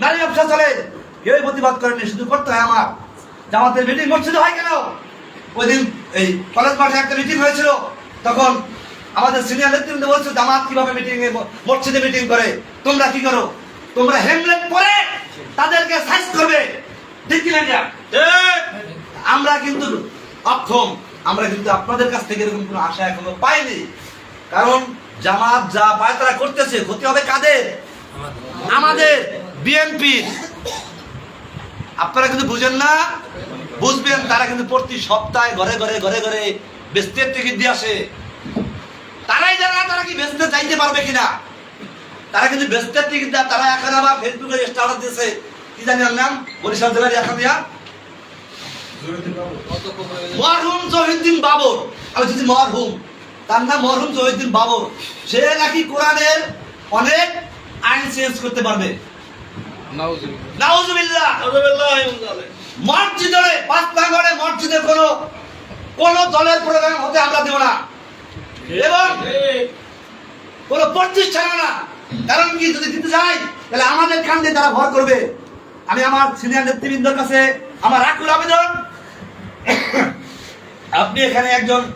নারী ব্যবসা চলে। কেউই প্রতিবাদ করেনি শুধু করতে হয় আমার। জামাতের মিটিং মসজিদে হয় কেন? ওই দিন এই কলেজ মাঠে একটা মিটিং হয়েছিল। তখন আমাদের সিনিয়র নেতৃবৃন্দ বলছে জামাত কীভাবে মিটিং মসজিদে মিটিং করে? তোমরা কি করো? তোমরা হেমলেট পরে তাদেরকে সাইজ করবে। ঠিক কিনা আমরা কিন্তু অক্ষম। আমরা কিন্তু আপনাদের কাছ থেকে এরকম কোনো আশা এখনও পাইনি। কারণ জামাত যা পায়তারা করতেছে। ক্ষতি হবে কাদের? আমাদের। বিএনপি আপনারা কিন্তু বুঝেন না? বুঝবেন, তারা কিন্তু প্রতি সপ্তাহে ঘরে ঘরে ঘরে ঘরে বেস্তের টিকিট দিয়ে আসে। তারাই জানে তারা কি বেচতে চাইতে পারবে কিনা। তারা কিন্তু বেস্তের টিকিট দেয়, তারা এখন আবার ফেসবুকে স্টার্টাস দিয়েছে। কি জানি নাম? বরিশাল জেলার এখন দিয়া মরহুম জহিউদ্দিন বাবর। আমি যদি মরহুম, তার নাম মরহুম জহিউদ্দিন বাবর। সে নাকি কোরআনের অনেক আইন চেঞ্জ করতে পারবে। মসজিদে পাঁচ নাগরে মসজিদে কোনো কোন দলের প্রোগ্রাম হতে আমরা দেব না। এবং কোনো প্রতিষ্ঠান না। কারণ কি যদি দিতে যাই তাহলে আমাদের কান্দে তারা ভর করবে। আমি আমার সিনিয়র নেতৃবৃন্দর কাছে আমার আকুল আবেদন। আপনি এখানে একজন